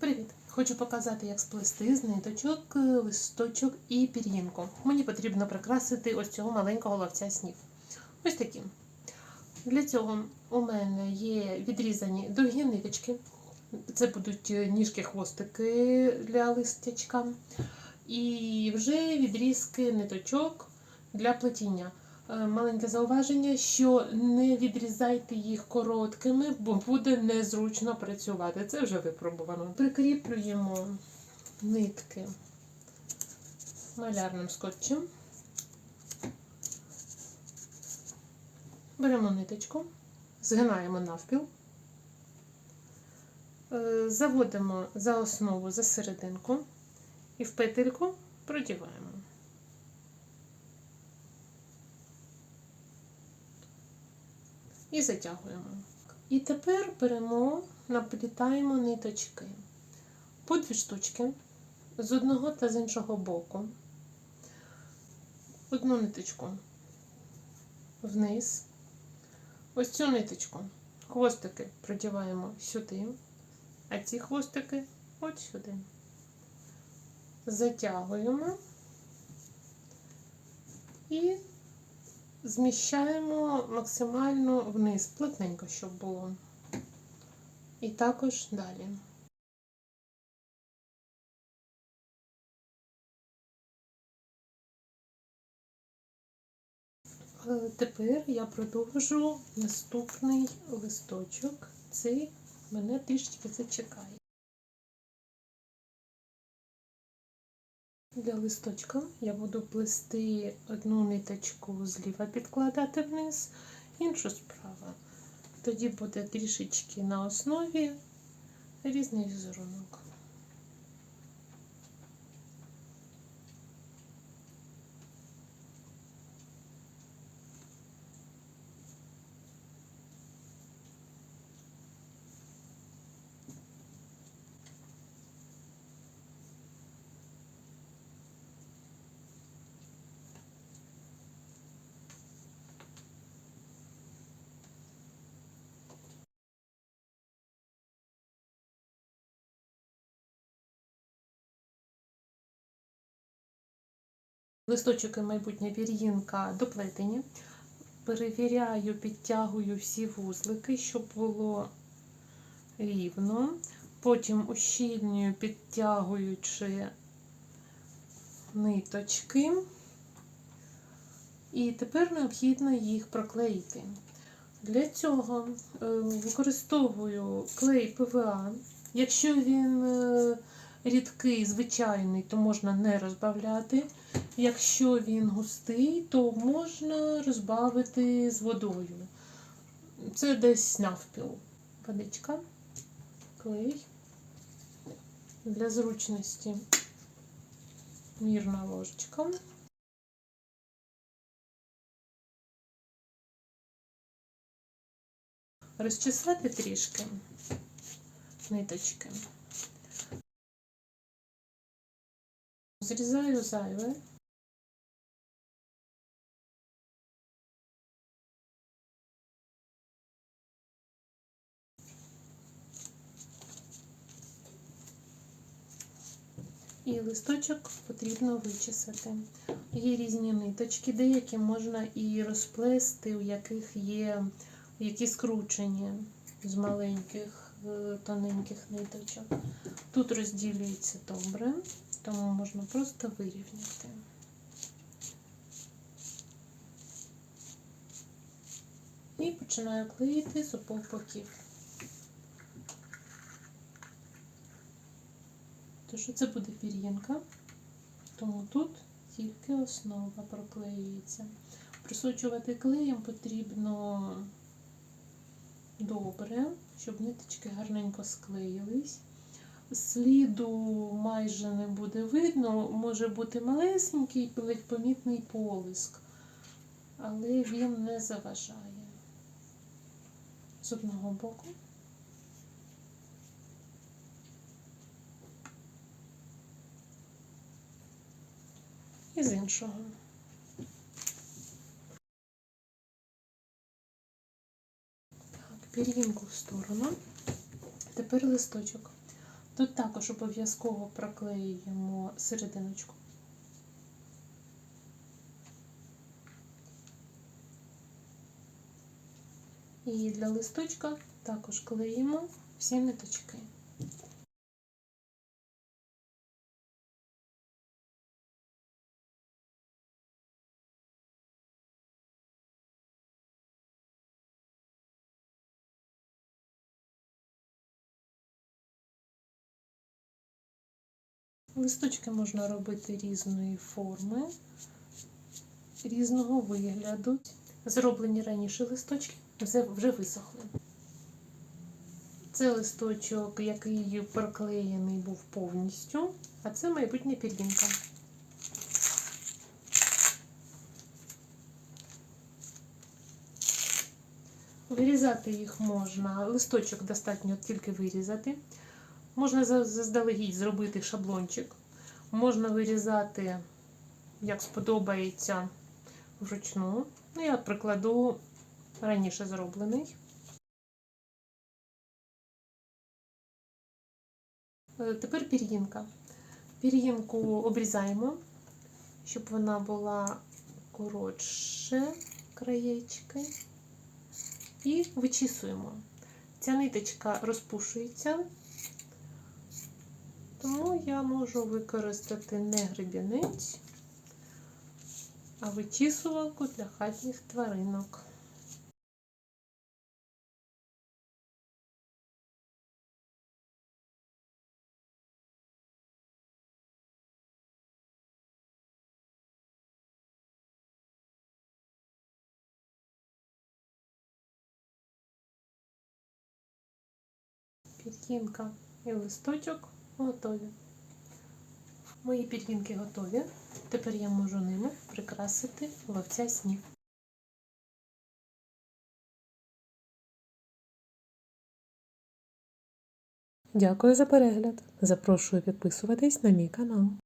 Привіт! Хочу показати, як сплести з ниточок, е, листочок і пір'їнку. Мені потрібно прикрасити ось цього маленького ловця снів. Ось такі. Для цього у мене є відрізані довгі ниточки. Це будуть е, ніжки хвостики для листячка. І вже відрізки ниточок для плетіння. Е, Маленьке зауваження, що не відрізайте їх короткими, бо буде незручно працювати. Це вже випробувано. Прикріплюємо нитки малярним скотчем. Беремо ниточку, згинаємо навпіл, е, заводимо за основу за серединку і в петельку продіваємо. І затягуємо. І тепер беремо, наплітаємо ниточки по дві штучки з одного та з іншого боку. Одну ниточку вниз. Ось цю ниточку. Хвостики продіваємо сюди, а ці хвостики от сюди. Затягуємо і зміщаємо максимально вниз, плотненько, щоб було. І також далі. Е, Тепер я продовжу наступний листочок. Цей мене трішечки зачекає. Для листочка я буду плести одну ниточку зліва підкладати вниз, іншу справа. Тоді буде трішечки на основі різний візерунок. Листочок і майбутня вір'їнка доплетені. Перевіряю, підтягую всі вузлики, щоб було рівно. Потім ущільнюю, підтягуючи ниточки. І тепер необхідно їх проклеїти. Для цього е, використовую клей ПВА. Якщо він е, рідкий, звичайний, то можна не розбавляти. Якщо він густий, то можна розбавити з водою. Це десь навпіл. Водичка, клей. Для зручності мірна ложечка. Розчесати трішки ниточки. Зрізаю зайве. І листочок потрібно вичесати. Є різні ниточки, деякі можна і розплести, у яких є які скручені з маленьких е, тоненьких ниточок. Тут розділюється добре, тому можна просто вирівняти. І починаю клеїти з обох боків. Тож це буде пір'їнка, тому тут тільки основа проклеюється. Присочувати клеєм потрібно добре, щоб ниточки гарненько склеїлись. Сліду майже не буде видно, може бути малесенький, ледь помітний полиск, але він не заважає. З одного боку. І з іншого. пір'їнку в сторону. Тепер листочок. Тут також обов'язково проклеюємо серединочку. І для листочка також клеїмо всі ниточки. Листочки можна робити різної форми, різного вигляду. Зроблені раніше листочки вже, висохли. Це листочок, який проклеєний був повністю, а це майбутня пір'їнка. Вирізати їх можна, листочок достатньо тільки вирізати. Можна заздалегідь зробити шаблончик. Можна вирізати, як сподобається, вручну. Ну, я прикладу раніше зроблений. Е, Тепер пір'їнка. Пір'їнку обрізаємо, щоб вона була коротше краєчки. І вичісуємо. Ця ниточка розпушується, тому я можу використати не гребінець, а вичісувалку для хатніх тваринок. Пір'їнка і листочок готові. Мої пір'їнки готові. Тепер я можу ними прикрасити ловця снів. Дякую за перегляд. Запрошую підписуватись на мій канал.